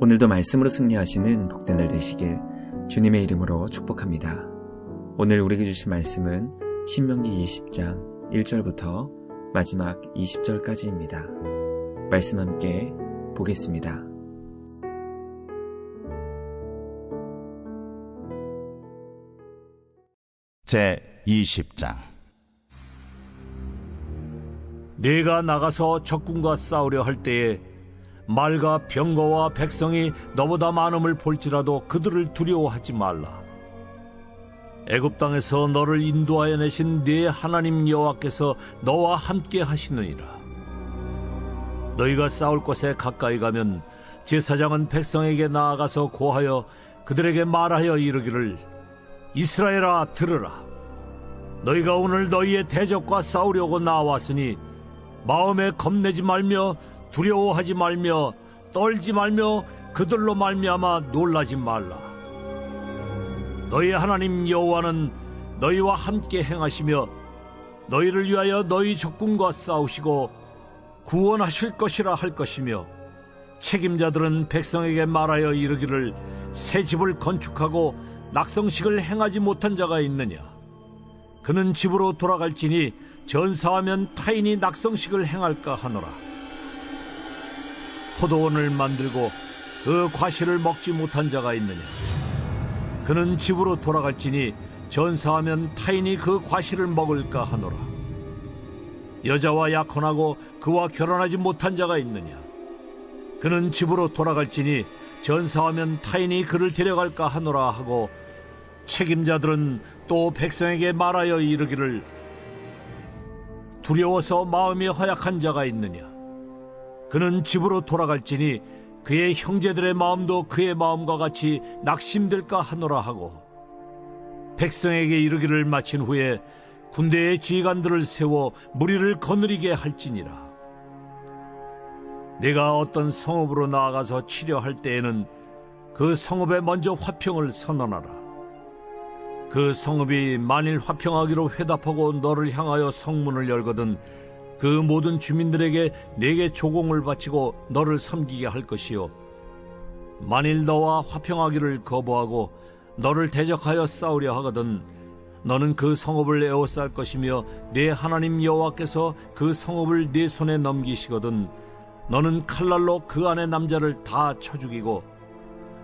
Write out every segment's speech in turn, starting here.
오늘도 말씀으로 승리하시는 복된 날 되시길 주님의 이름으로 축복합니다. 오늘 우리에게 주신 말씀은 신명기 20장 1절부터 마지막 20절까지입니다. 말씀 함께 보겠습니다. 제 20장 내가 나가서 적군과 싸우려 할 때에 말과 병거와 백성이 너보다 많음을 볼지라도 그들을 두려워하지 말라. 애굽 땅에서 너를 인도하여 내신 네 하나님 여호와께서 너와 함께 하시느니라. 너희가 싸울 곳에 가까이 가면 제사장은 백성에게 나아가서 고하여 그들에게 말하여 이르기를 이스라엘아 들으라. 너희가 오늘 너희의 대적과 싸우려고 나왔으니 마음에 겁내지 말며 두려워하지 말며 떨지 말며 그들로 말미암아 놀라지 말라. 너희 하나님 여호와는 너희와 함께 행하시며 너희를 위하여 너희 적군과 싸우시고 구원하실 것이라 할 것이며 책임자들은 백성에게 말하여 이르기를 새 집을 건축하고 낙성식을 행하지 못한 자가 있느냐 그는 집으로 돌아갈지니 전사하면 타인이 낙성식을 행할까 하노라 포도원을 만들고 그 과실을 먹지 못한 자가 있느냐? 그는 집으로 돌아갈지니 전사하면 타인이 그 과실을 먹을까 하노라. 여자와 약혼하고 그와 결혼하지 못한 자가 있느냐? 그는 집으로 돌아갈지니 전사하면 타인이 그를 데려갈까 하노라 하고 책임자들은 또 백성에게 말하여 이르기를 두려워서 마음이 허약한 자가 있느냐 그는 집으로 돌아갈지니 그의 형제들의 마음도 그의 마음과 같이 낙심될까 하노라 하고 백성에게 이르기를 마친 후에 군대의 지휘관들을 세워 무리를 거느리게 할지니라. 내가 어떤 성읍으로 나아가서 치료할 때에는 그 성읍에 먼저 화평을 선언하라. 그 성읍이 만일 화평하기로 회답하고 너를 향하여 성문을 열거든 그 모든 주민들에게 내게 조공을 바치고 너를 섬기게 할 것이요. 만일 너와 화평하기를 거부하고 너를 대적하여 싸우려 하거든 너는 그 성읍을 에워쌀 것이며 내 하나님 여호와께서 그 성읍을 네 손에 넘기시거든 너는 칼날로 그 안의 남자를 다 쳐 죽이고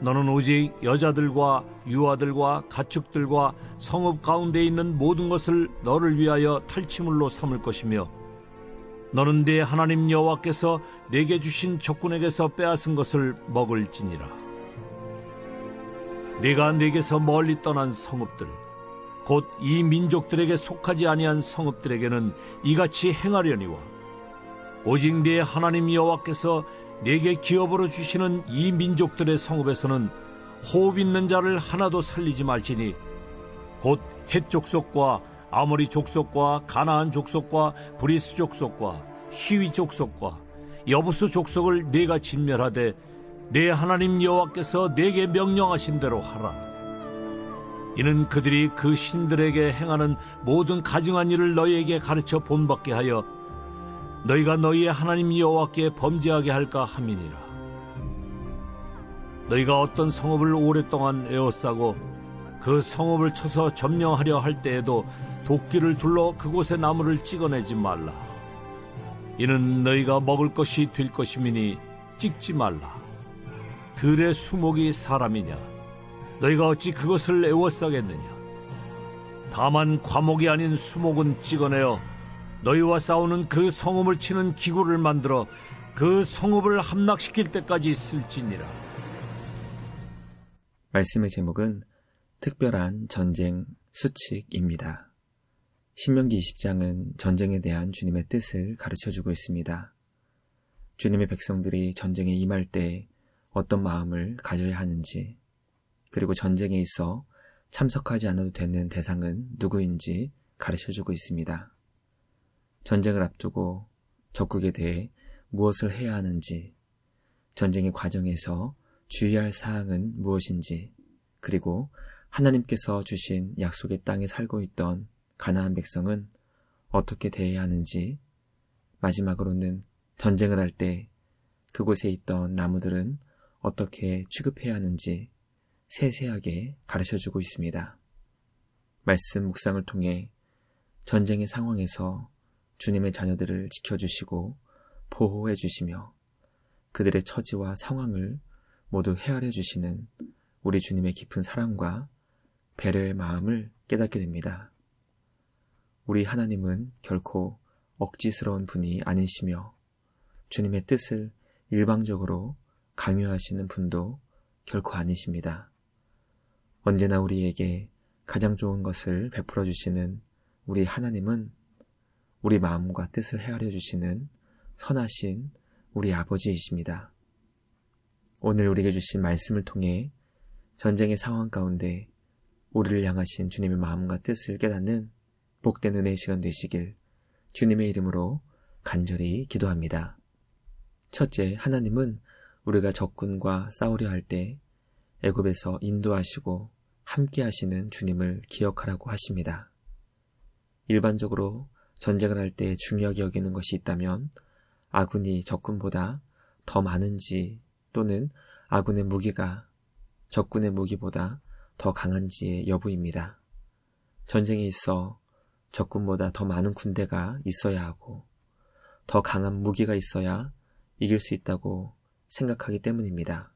너는 오직 여자들과 유아들과 가축들과 성읍 가운데 있는 모든 것을 너를 위하여 탈취물로 삼을 것이며 너는 네 하나님 여호와께서 내게 주신 적군에게서 빼앗은 것을 먹을지니라. 네가 내게서 멀리 떠난 성읍들, 곧 이 민족들에게 속하지 아니한 성읍들에게는 이같이 행하려니와 오직 네 하나님 여호와께서 내게 기업으로 주시는 이 민족들의 성읍에서는 호흡 있는 자를 하나도 살리지 말지니 곧 헷족속과 아모리 족속과 가나안 족속과 브리스 족속과 히위 족속과 여부스 족속을 내가 진멸하되 내 하나님 여호와께서 내게 명령하신 대로 하라. 이는 그들이 그 신들에게 행하는 모든 가증한 일을 너희에게 가르쳐 본받게 하여 너희가 너희의 하나님 여호와께 범죄하게 할까 함이니라. 너희가 어떤 성읍을 오랫동안 에워싸고 그 성읍을 쳐서 점령하려 할 때에도 도끼를 둘러 그곳의 나무를 찍어내지 말라. 이는 너희가 먹을 것이 될 것임이니 찍지 말라. 들의 수목이 사람이냐? 너희가 어찌 그것을 에워싸겠느냐? 다만 과목이 아닌 수목은 찍어내어 너희와 싸우는 그 성읍을 치는 기구를 만들어 그 성읍을 함락시킬 때까지 쓸지니라. 말씀의 제목은 특별한 전쟁 수칙입니다. 신명기 20장은 전쟁에 대한 주님의 뜻을 가르쳐 주고 있습니다. 주님의 백성들이 전쟁에 임할 때 어떤 마음을 가져야 하는지, 그리고 전쟁에 있어 참석하지 않아도 되는 대상은 누구인지 가르쳐 주고 있습니다. 전쟁을 앞두고 적국에 대해 무엇을 해야 하는지, 전쟁의 과정에서 주의할 사항은 무엇인지, 그리고 하나님께서 주신 약속의 땅에 살고 있던 가나안 백성은 어떻게 대해야 하는지, 마지막으로는 전쟁을 할 때 그곳에 있던 나무들은 어떻게 취급해야 하는지 세세하게 가르쳐 주고 있습니다. 말씀 묵상을 통해 전쟁의 상황에서 주님의 자녀들을 지켜주시고 보호해 주시며 그들의 처지와 상황을 모두 헤아려 주시는 우리 주님의 깊은 사랑과 배려의 마음을 깨닫게 됩니다. 우리 하나님은 결코 억지스러운 분이 아니시며 주님의 뜻을 일방적으로 강요하시는 분도 결코 아니십니다. 언제나 우리에게 가장 좋은 것을 베풀어 주시는 우리 하나님은 우리 마음과 뜻을 헤아려 주시는 선하신 우리 아버지이십니다. 오늘 우리에게 주신 말씀을 통해 전쟁의 상황 가운데 우리를 향하신 주님의 마음과 뜻을 깨닫는 복된 은혜의 시간 되시길 주님의 이름으로 간절히 기도합니다. 첫째, 하나님은 우리가 적군과 싸우려 할 때 애굽에서 인도하시고 함께 하시는 주님을 기억하라고 하십니다. 일반적으로 전쟁을 할 때 중요하게 여기는 것이 있다면 아군이 적군보다 더 많은지 또는 아군의 무기가 적군의 무기보다 더 강한지의 여부입니다. 전쟁에 있어 적군보다 더 많은 군대가 있어야 하고 더 강한 무기가 있어야 이길 수 있다고 생각하기 때문입니다.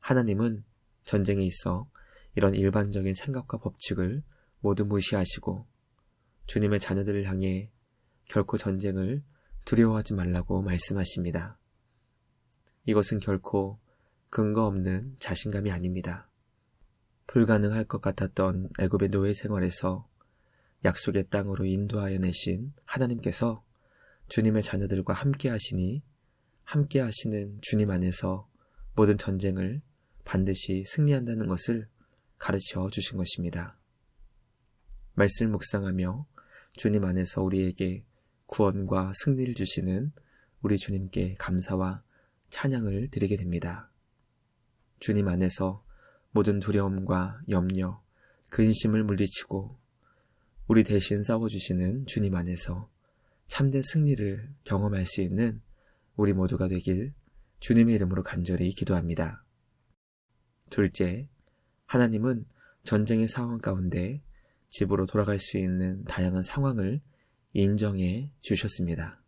하나님은 전쟁에 있어 이런 일반적인 생각과 법칙을 모두 무시하시고 주님의 자녀들을 향해 결코 전쟁을 두려워하지 말라고 말씀하십니다. 이것은 결코 근거 없는 자신감이 아닙니다. 불가능할 것 같았던 애굽의 노예 생활에서 약속의 땅으로 인도하여 내신 하나님께서 주님의 자녀들과 함께 하시니 함께 하시는 주님 안에서 모든 전쟁을 반드시 승리한다는 것을 가르쳐 주신 것입니다. 말씀 묵상하며 주님 안에서 우리에게 구원과 승리를 주시는 우리 주님께 감사와 찬양을 드리게 됩니다. 주님 안에서 모든 두려움과 염려, 근심을 물리치고 우리 대신 싸워주시는 주님 안에서 참된 승리를 경험할 수 있는 우리 모두가 되길 주님의 이름으로 간절히 기도합니다. 둘째, 하나님은 전쟁의 상황 가운데 집으로 돌아갈 수 있는 다양한 상황을 인정해 주셨습니다.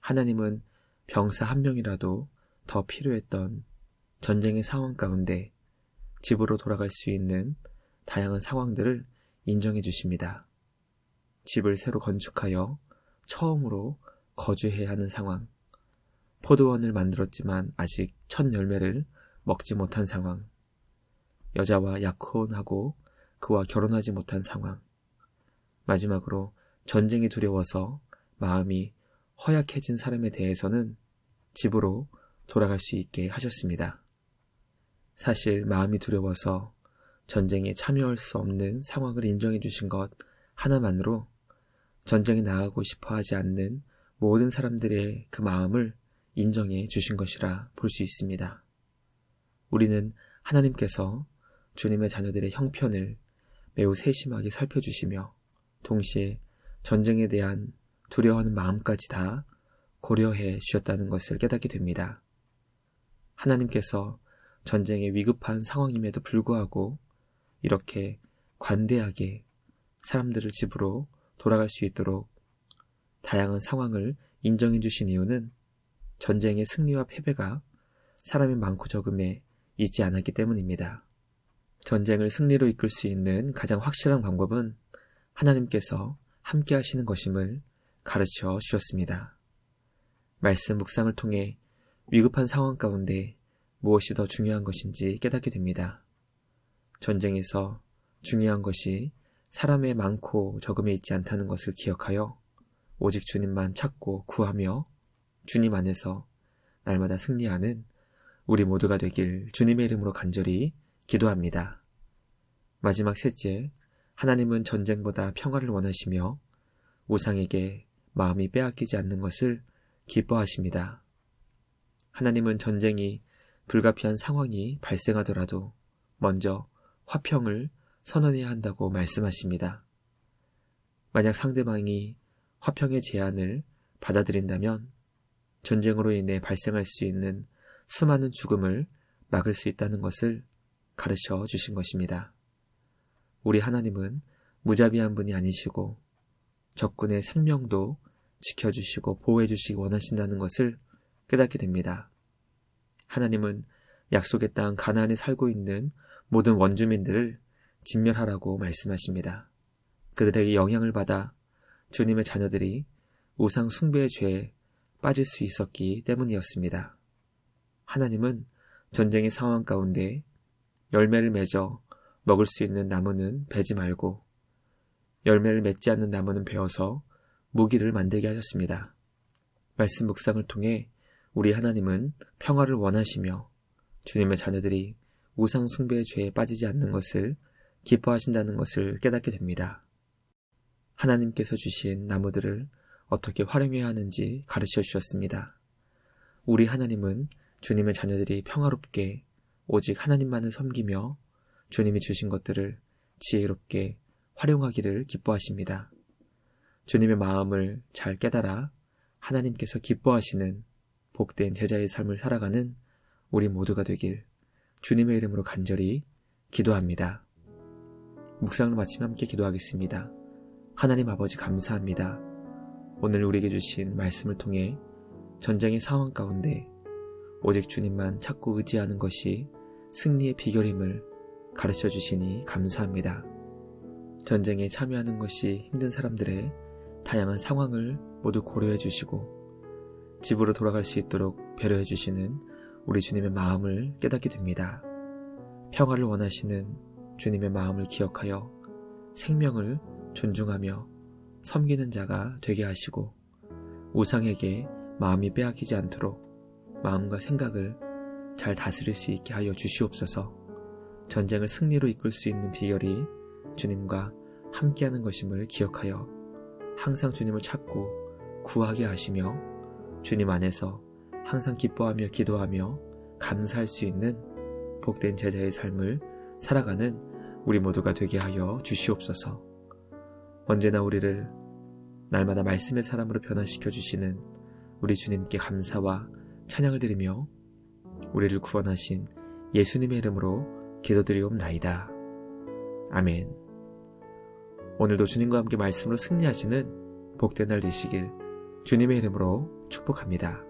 하나님은 병사 한 명이라도 더 필요했던 전쟁의 상황 가운데 집으로 돌아갈 수 있는 다양한 상황들을 인정해 주십니다. 집을 새로 건축하여 처음으로 거주해야 하는 상황, 포도원을 만들었지만 아직 첫 열매를 먹지 못한 상황, 여자와 약혼하고 그와 결혼하지 못한 상황, 마지막으로 전쟁이 두려워서 마음이 허약해진 사람에 대해서는 집으로 돌아갈 수 있게 하셨습니다. 사실 마음이 두려워서 전쟁에 참여할 수 없는 상황을 인정해 주신 것 하나만으로 전쟁에 나가고 싶어 하지 않는 모든 사람들의 그 마음을 인정해 주신 것이라 볼 수 있습니다. 우리는 하나님께서 주님의 자녀들의 형편을 매우 세심하게 살펴주시며 동시에 전쟁에 대한 두려워하는 마음까지 다 고려해 주셨다는 것을 깨닫게 됩니다. 하나님께서 전쟁의 위급한 상황임에도 불구하고 이렇게 관대하게 사람들을 집으로 돌아갈 수 있도록 다양한 상황을 인정해 주신 이유는 전쟁의 승리와 패배가 사람의 많고 적음에 있지 않았기 때문입니다. 전쟁을 승리로 이끌 수 있는 가장 확실한 방법은 하나님께서 함께 하시는 것임을 가르쳐 주셨습니다. 말씀 묵상을 통해 위급한 상황 가운데 무엇이 더 중요한 것인지 깨닫게 됩니다. 전쟁에서 중요한 것이 사람의 많고 적음에 있지 않다는 것을 기억하여 오직 주님만 찾고 구하며 주님 안에서 날마다 승리하는 우리 모두가 되길 주님의 이름으로 간절히 기도합니다. 마지막 셋째, 하나님은 전쟁보다 평화를 원하시며 우상에게 마음이 빼앗기지 않는 것을 기뻐하십니다. 하나님은 전쟁이 불가피한 상황이 발생하더라도 먼저 화평을 선언해야 한다고 말씀하십니다. 만약 상대방이 화평의 제안을 받아들인다면 전쟁으로 인해 발생할 수 있는 수많은 죽음을 막을 수 있다는 것을 가르쳐 주신 것입니다. 우리 하나님은 무자비한 분이 아니시고 적군의 생명도 지켜주시고 보호해주시기 원하신다는 것을 깨닫게 됩니다. 하나님은 약속의 땅 가나안에 살고 있는 모든 원주민들을 진멸하라고 말씀하십니다. 그들에게 영향을 받아 주님의 자녀들이 우상 숭배의 죄에 빠질 수 있었기 때문이었습니다. 하나님은 전쟁의 상황 가운데 열매를 맺어 먹을 수 있는 나무는 베지 말고 열매를 맺지 않는 나무는 베어서 무기를 만들게 하셨습니다. 말씀 묵상을 통해 우리 하나님은 평화를 원하시며 주님의 자녀들이 우상 숭배의 죄에 빠지지 않는 것을 기뻐하신다는 것을 깨닫게 됩니다. 하나님께서 주신 나무들을 어떻게 활용해야 하는지 가르쳐 주셨습니다. 우리 하나님은 주님의 자녀들이 평화롭게 오직 하나님만을 섬기며 주님이 주신 것들을 지혜롭게 활용하기를 기뻐하십니다. 주님의 마음을 잘 깨달아 하나님께서 기뻐하시는 복된 제자의 삶을 살아가는 우리 모두가 되길 주님의 이름으로 간절히 기도합니다. 묵상을 마치며 함께 기도하겠습니다. 하나님 아버지 감사합니다. 오늘 우리에게 주신 말씀을 통해 전쟁의 상황 가운데 오직 주님만 찾고 의지하는 것이 승리의 비결임을 가르쳐 주시니 감사합니다. 전쟁에 참여하는 것이 힘든 사람들의 다양한 상황을 모두 고려해 주시고 집으로 돌아갈 수 있도록 배려해 주시는 우리 주님의 마음을 깨닫게 됩니다. 평화를 원하시는 주님의 마음을 기억하여 생명을 존중하며 섬기는 자가 되게 하시고 우상에게 마음이 빼앗기지 않도록 마음과 생각을 잘 다스릴 수 있게 하여 주시옵소서 전쟁을 승리로 이끌 수 있는 비결이 주님과 함께하는 것임을 기억하여 항상 주님을 찾고 구하게 하시며 주님 안에서 항상 기뻐하며 기도하며 감사할 수 있는 복된 제자의 삶을 살아가는 우리 모두가 되게 하여 주시옵소서. 언제나 우리를 날마다 말씀의 사람으로 변화시켜 주시는 우리 주님께 감사와 찬양을 드리며 우리를 구원하신 예수님의 이름으로 기도드리옵나이다. 아멘. 오늘도 주님과 함께 말씀으로 승리하시는 복된 날 되시길 주님의 이름으로 축복합니다.